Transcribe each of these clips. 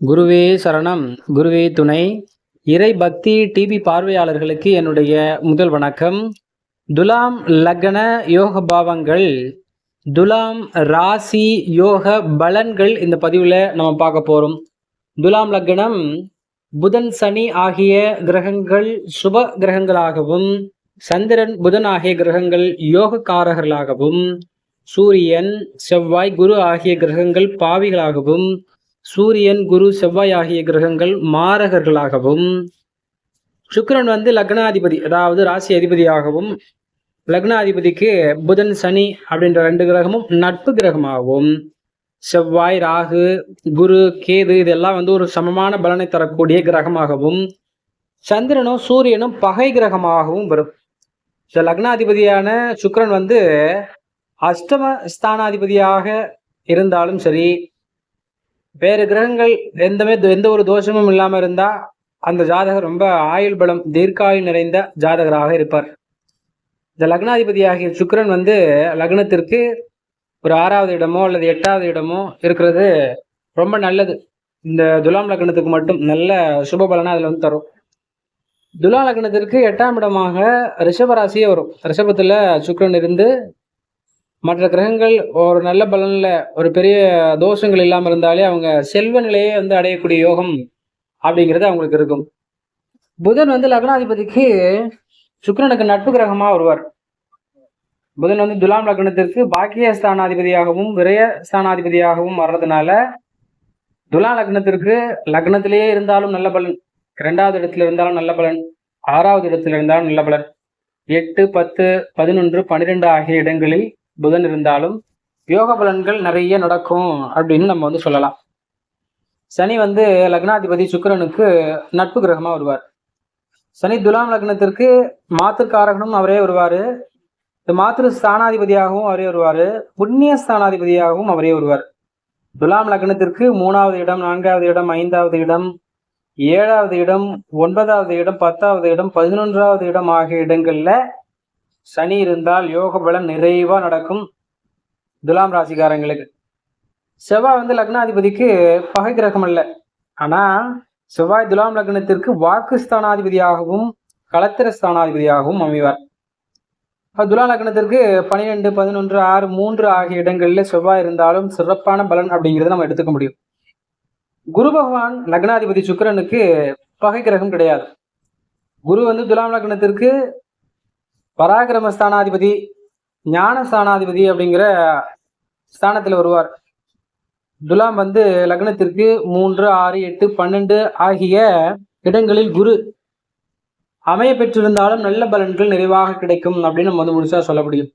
குருவே சரணம். குருவே துணை. இறை பக்தி டிவி பார்வையாளர்களுக்கு என்னுடைய முதல் வணக்கம். துலாம் லக்ன யோக பாவங்கள் துலாம் ராசி யோக பலன்கள் இந்த பதிவில் நம்ம பார்க்க போகிறோம் துலாம் லக்னம் புதன் சனி ஆகிய கிரகங்கள் சுப கிரகங்களாகவும் சந்திரன் புதன் ஆகிய கிரகங்கள் யோகக்காரர்களாகவும் சூரியன் செவ்வாய் குரு ஆகிய கிரகங்கள் பாவிகளாகவும் சூரியன் குரு செவ்வாய் ஆகிய கிரகங்கள் மாரகர்களாகவும் சுக்கிரன் வந்து லக்னாதிபதி அதாவது ராசி அதிபதியாகவும் லக்னாதிபதிக்கு புதன் சனி அப்படின்ற ரெண்டு கிரகமும் நட்பு கிரகமாகவும் செவ்வாய் ராகு குரு கேது இதெல்லாம் வந்து ஒரு சமமான பலனை தரக்கூடிய கிரகமாகவும் சந்திரனும் சூரியனும் பகை கிரகமாகவும் வரும். ஸோ லக்னாதிபதியான சுக்கரன் வந்து அஷ்டம ஸ்தானாதிபதியாக இருந்தாலும் சரி வேறு கிரகங்கள் எந்தமே எந்த ஒரு தோஷமும் இல்லாமல் இருந்தால் அந்த ஜாதகர் ரொம்ப ஆயுள் பலம் தீர்க்காயுள் நிறைந்த ஜாதகராக இருப்பார். இந்த லக்னாதிபதியாகிய சுக்கரன் வந்து லக்னத்திற்கு ஒரு ஆறாவது இடமோ அல்லது எட்டாவது இடமோ இருக்கிறது ரொம்ப நல்லது. இந்த துலாம் லக்னத்துக்கு மட்டும் நல்ல சுப பலனை அதில் வந்து தரும். துலா லக்னத்திற்கு எட்டாம் இடமாக ரிஷபராசியே வரும். ரிஷபத்தில் சுக்கரன் இருந்து மற்ற கிரகங்கள் ஒரு நல்ல பலனில் ஒரு பெரிய தோஷங்கள் இல்லாமல் இருந்தாலே அவங்க செல்வ நிலையை வந்து அடையக்கூடிய யோகம் அப்படிங்கிறது அவங்களுக்கு இருக்கும். புதன் வந்து லக்னாதிபதிக்கு சுக்கரனுக்கு நட்பு கிரகமாக வருவார். புதன் வந்து துலாம் லக்னத்திற்கு பாக்கிய ஸ்தானாதிபதியாகவும் விரய ஸ்தானாதிபதியாகவும் வர்றதுனால துலா லக்னத்திற்கு லக்னத்திலேயே இருந்தாலும் நல்ல பலன் இரண்டாவது இடத்துல இருந்தாலும் நல்ல பலன் ஆறாவது இடத்துல இருந்தாலும் நல்ல பலன். எட்டு பத்து பதினொன்று பன்னிரெண்டு ஆகிய இடங்களில் புதன் இருந்தாலும் யோக பலன்கள் நிறைய நடக்கும் அப்படின்னு நம்ம வந்து சொல்லலாம். சனி வந்து லக்னாதிபதி சுக்கரனுக்கு நட்பு கிரகமாக வருவார். சனி துலாம் லக்னத்திற்கு மாத்திருக்காரகனும் அவரே வருவார். மாத்திரு ஸ்தானாதிபதியாகவும் அவரே வருவார். புண்ணிய ஸ்தானாதிபதியாகவும் அவரே வருவார். துலாம் லக்னத்திற்கு மூணாவது இடம் நான்காவது இடம் ஐந்தாவது இடம் ஏழாவது இடம் ஒன்பதாவது இடம் பத்தாவது இடம் பதினொன்றாவது இடம் ஆகிய இடங்களில் சனி இருந்தால் யோக பலன் நிறைவா நடக்கும் துலாம் ராசிக்காரங்களுக்கு. செவ்வாய் வந்து லக்னாதிபதிக்கு பகை கிரகம் அல்ல. ஆனா செவ்வாய் துலாம் லக்னத்திற்கு வாக்கு ஸ்தானாதிபதியாகவும் களத்திர ஸ்தானாதிபதியாகவும் அமைவார். துலாம் துலா லக்னத்திற்கு பன்னிரெண்டு பதினொன்று ஆறு மூன்று ஆகிய இடங்களில் செவ்வாய் இருந்தாலும் சிறப்பான பலன் அப்படிங்கிறத நம்ம எடுத்துக்க முடியும். குரு பகவான் லக்னாதிபதி சுக்கரனுக்கு பகை கிரகம் கிடையாது. குரு வந்து துலாம் லக்னத்திற்கு பராக்கிரம ஸ்தானாதிபதி ஞான ஸ்தானாதிபதி அப்படிங்கிற ஸ்தானத்தில் வருவார். துலாம் வந்து லக்னத்திற்கு மூன்று ஆறு எட்டு பன்னெண்டு ஆகிய இடங்களில் குரு. அமைய பெற்றிருந்தாலும் நல்ல பலன்கள் நிறைவாக கிடைக்கும் அப்படின்னு நம்ம வந்து முழுசா சொல்ல முடியும்.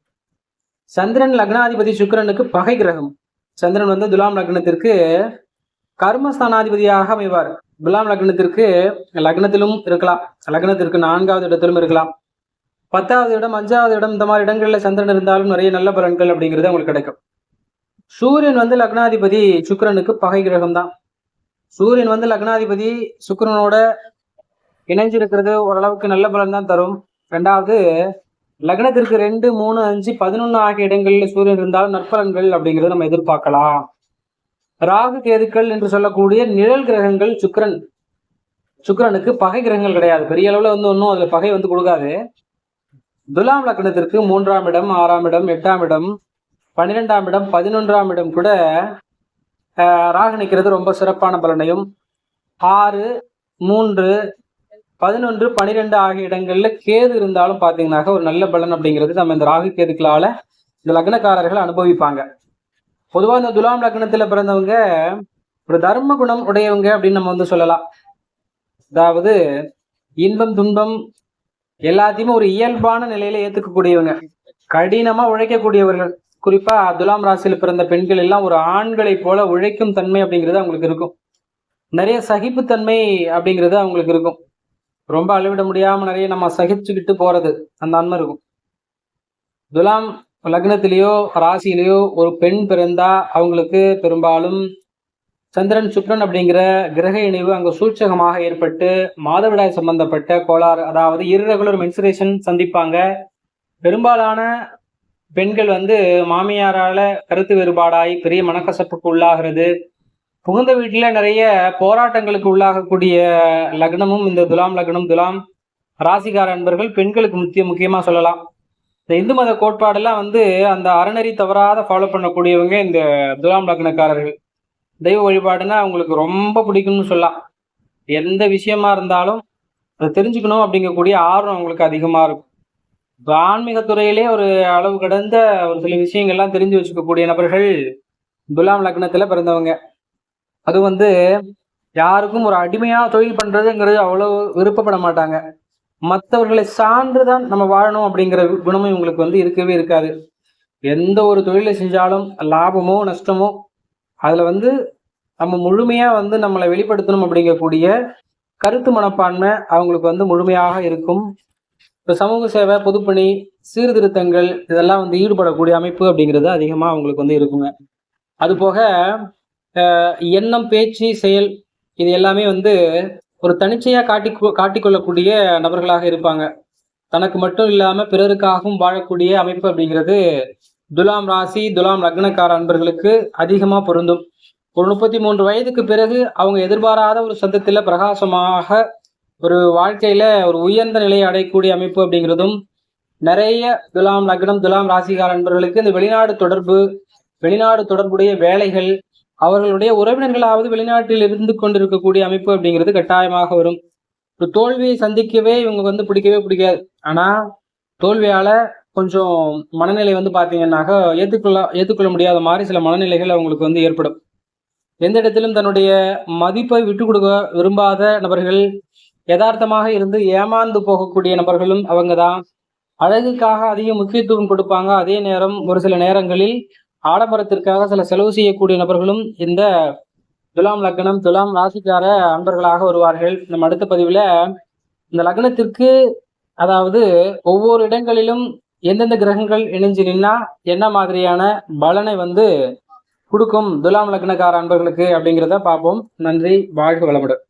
சந்திரன் லக்னாதிபதி சுக்கரனுக்கு பகை கிரகம். சந்திரன் வந்து துலாம் லக்னத்திற்கு கர்மஸ்தானாதிபதியாக அமைவார். துலாம் லக்னத்திற்கு லக்னத்திலும் இருக்கலாம். லக்னத்திற்கு நான்காவது இடத்திலும் இருக்கலாம். பத்தாவது இடம் அஞ்சாவது இடம் இந்த மாதிரி இடங்கள்ல சந்திரன் இருந்தாலும் நிறைய நல்ல பலன்கள் அப்படிங்கிறது உங்களுக்கு கிடைக்கும். சூரியன் வந்து லக்னாதிபதி சுக்கரனுக்கு பகை கிரகம் தான் சூரியன் வந்து லக்னாதிபதி சுக்கரனோட இணைஞ்சிருக்கிறது ஓரளவுக்கு நல்ல பலன் தான் தரும். ரெண்டாவது லக்னத்திற்கு ரெண்டு மூணு அஞ்சு பதினொன்று ஆகிய இடங்களில் சூரியன் இருந்தாலும் நற்பலன்கள் அப்படிங்கிறத நம்ம எதிர்பார்க்கலாம். ராகு கேதுக்கள் என்று சொல்லக்கூடிய நிழல் கிரகங்கள் சுக்கரன். சுக்கிரனுக்கு பகை கிரகங்கள் கிடையாது. பெரிய அளவில் வந்து ஒன்றும் அதில் பகை வந்து கொடுக்காது. துலாம் லக்னத்திற்கு மூன்றாம் இடம் ஆறாம் இடம் எட்டாம் இடம் பன்னிரெண்டாம் இடம் பதினொன்றாம் இடம் கூட ஆஹ், ராகு நிற்கிறது ரொம்ப சிறப்பான பலனையும். ஆறு மூன்று பதினொன்று பனிரெண்டு ஆகிய இடங்கள்ல கேது இருந்தாலும் பார்த்தீங்கன்னாக்க ஒரு நல்ல பலன் அப்படிங்கிறது நம்ம இந்த ராகு கேதுக்களால இந்த லக்னக்காரர்கள் அனுபவிப்பாங்க. பொதுவாக இந்த துலாம் லக்னத்தில் பிறந்தவங்க ஒரு தர்ம குணம் உடையவங்க அப்படின்னு நம்ம வந்து சொல்லலாம். அதாவது இன்பம் துன்பம் எல்லாத்தையுமே ஒரு இயல்பான நிலையில ஏத்துக்கக்கூடியவங்க. கடினமா உழைக்கக்கூடியவர்கள். குறிப்பா துலாம் ராசியில் பிறந்த பெண்கள் எல்லாம் ஒரு ஆண்களை போல உழைக்கும் தன்மை அப்படிங்கிறது அவங்களுக்கு இருக்கும். நிறைய சகிப்புத்தன்மை அப்படிங்கிறது அவங்களுக்கு இருக்கும். ரொம்ப அளவிட முடியாம நிறைய நம்ம சகிச்சுக்கிட்டு போறது அந்த அன்மை இருக்கும். துலாம் லக்னத்திலேயோ ராசியிலேயோ ஒரு பெண் பிறந்தா அவங்களுக்கு பெரும்பாலும் சந்திரன் சுக்ரன் அப்படிங்கிற கிரக இணைவு அங்கே சூட்சகமாக ஏற்பட்டு மாதவிடாய் சம்பந்தப்பட்ட கோளாறு அதாவது irregular மென்சுரேஷன் சந்திப்பாங்க. பெரும்பாலான பெண்கள் வந்து மாமியாரால கருத்து வேறுபாடாய் பெரிய மனக்கசப்புக்கு உள்ளாகிறது. புகுந்த வீட்டில் நிறைய போராட்டங்களுக்கு உள்ளாகக்கூடிய லக்னமும் இந்த துலாம் லக்னம் துலாம் ராசிகார அன்பர்கள் பெண்களுக்கு முக்கிய முக்கியமாக சொல்லலாம். இந்த இந்து மத கோட்பாடெல்லாம் வந்து அந்த அறநெறி தவறாத ஃபாலோ பண்ணக்கூடியவங்க இந்த துலாம் லக்னக்காரர்கள். தெய்வ வழிபாடுன்னா அவங்களுக்கு ரொம்ப பிடிக்கும்னு சொல்லலாம். எந்த விஷயமா இருந்தாலும் அதை தெரிஞ்சுக்கணும் அப்படிங்கக்கூடிய ஆர்வம் அவங்களுக்கு அதிகமாக இருக்கும். இப்போ ஆன்மீக துறையிலே ஒரு அளவு கடந்த ஒரு சில விஷயங்கள்லாம் தெரிஞ்சு வச்சுக்கக்கூடிய நபர்கள் துலாம் லக்னத்தில் பிறந்தவங்க. அது வந்து யாருக்கும் ஒரு அடிமையாக தொழில் பண்ணுறதுங்கிறது அவ்வளோ விருப்பப்பட மாட்டாங்க. மற்றவர்களை சான்றுதான் தான் நம்ம வாழணும் அப்படிங்கிற குணமும் இவங்களுக்கு வந்து இருக்கவே இருக்காது. எந்த ஒரு தொழிலை செஞ்சாலும் லாபமோ நஷ்டமோ அதில் வந்து நம்ம முழுமையாக வந்து நம்மளை வெளிப்படுத்தணும் அப்படிங்கக்கூடிய கருத்து மனப்பான்மை அவங்களுக்கு வந்து முழுமையாக இருக்கும். இப்போ சமூக சேவை பொதுப்பணி சீர்திருத்தங்கள் இதெல்லாம் வந்து ஈடுபடக்கூடிய அமைப்பு அப்படிங்கிறது அதிகமாக அவங்களுக்கு வந்து இருக்குங்க. அதுபோக எண்ணம் பேச்சு செயல் இது எல்லாமே வந்து ஒரு தனிச்சையாக காட்டி காட்டிக்கொள்ளக்கூடிய நபர்களாக இருப்பாங்க. தனக்கு மட்டும் இல்லாமல் பிறருக்காகவும் வாழக்கூடிய அமைப்பு அப்படிங்கிறது துலாம் ராசி துலாம் லக்னக்கார அன்பர்களுக்கு அதிகமாக பொருந்தும். ஒரு முப்பத்தி மூன்று வயதுக்கு பிறகு அவங்க எதிர்பாராத ஒரு சந்தத்தில் பிரகாசமாக ஒரு வாழ்க்கையில் ஒரு உயர்ந்த நிலையை அடையக்கூடிய அமைப்பு அப்படிங்கிறதும் நிறைய துலாம் லக்னம் துலாம் ராசிகார அன்பர்களுக்கு இந்த வெளிநாடு தொடர்பு வெளிநாடு தொடர்புடைய வேலைகள் அவர்களுடைய உறவினர்களாவது வெளிநாட்டில் இருந்து கொண்டிருக்கக்கூடிய அமைப்பு அப்படிங்கிறது கட்டாயமாக வரும். ஒரு தோல்வியை சந்திக்கவே இவங்க வந்து பிடிக்கவே பிடிக்காது. ஆனால் தோல்வியால் கொஞ்சம் மனநிலை வந்து பாத்தீங்கன்னாக்கா ஏற்றுக்கொள்ள ஏற்றுக்கொள்ள முடியாத மாதிரி சில மனநிலைகள் அவங்களுக்கு வந்து ஏற்படும். எந்த இடத்திலும் தன்னுடைய மதிப்பை விட்டு கொடுக்க விரும்பாத நபர்கள் யதார்த்தமாக இருந்து ஏமாந்து போகக்கூடிய நபர்களும் அவங்க தான் அழகுக்காக அதிக முக்கியத்துவம் கொடுப்பாங்க. அதே நேரம் ஒரு சில நேரங்களில் ஆடம்பரத்திற்காக சில செலவு செய்யக்கூடிய நபர்களும் இந்த துலாம் லக்னம் துலாம் ராசிக்கார அன்பர்களாக வருவார்கள். நம்ம அடுத்த பதிவில் இந்த லக்னத்திற்கு அதாவது ஒவ்வொரு இடங்களிலும் எந்தெந்த கிரகங்கள் இணைஞ்சு நின்னா என்ன மாதிரியான பலனை வந்து கொடுக்கும் துலாம் லக்னக்கார அன்பர்களுக்கு அப்படிங்கிறத பார்ப்போம். நன்றி வாழ்க வளமுடன்.